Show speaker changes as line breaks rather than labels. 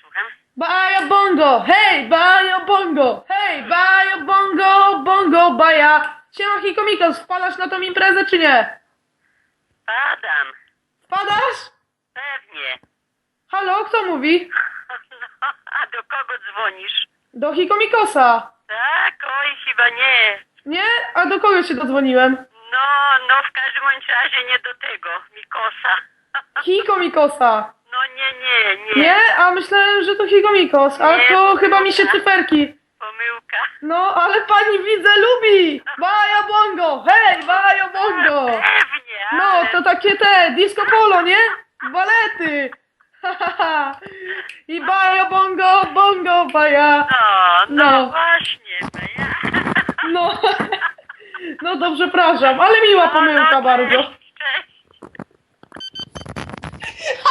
Słucham?
Baja bongo, hej, baja bongo, hej, baja bongo, bongo, baja. Siema Hikomikos, wpadasz na tą imprezę czy nie?
Padam.
Wpadasz?
Pewnie.
Halo, kto mówi?
No, a do kogo dzwonisz?
Do Hikomikosa.
Tak? Oj, chyba nie.
Nie? A do kogo się dodzwoniłem?
No, no w każdym razie nie do tego, Mikosa.
Hikomikosa.
No nie, nie, nie.
Nie? A myślałem, że to Hikomikos, ale
Nie,
to chyba mi się
pomyłka.
cyferki.
Pomyłka.
No, ale pani widzę lubi! Baja bongo, hej, baja bongo!
Pewnie,
No,
ale...
to takie te, disco polo, nie? Balety! I baja bongo, bongo baja.
No, no,
No.
właśnie. no ja.
No, no to przepraszam, ale miła pomyłka bardzo.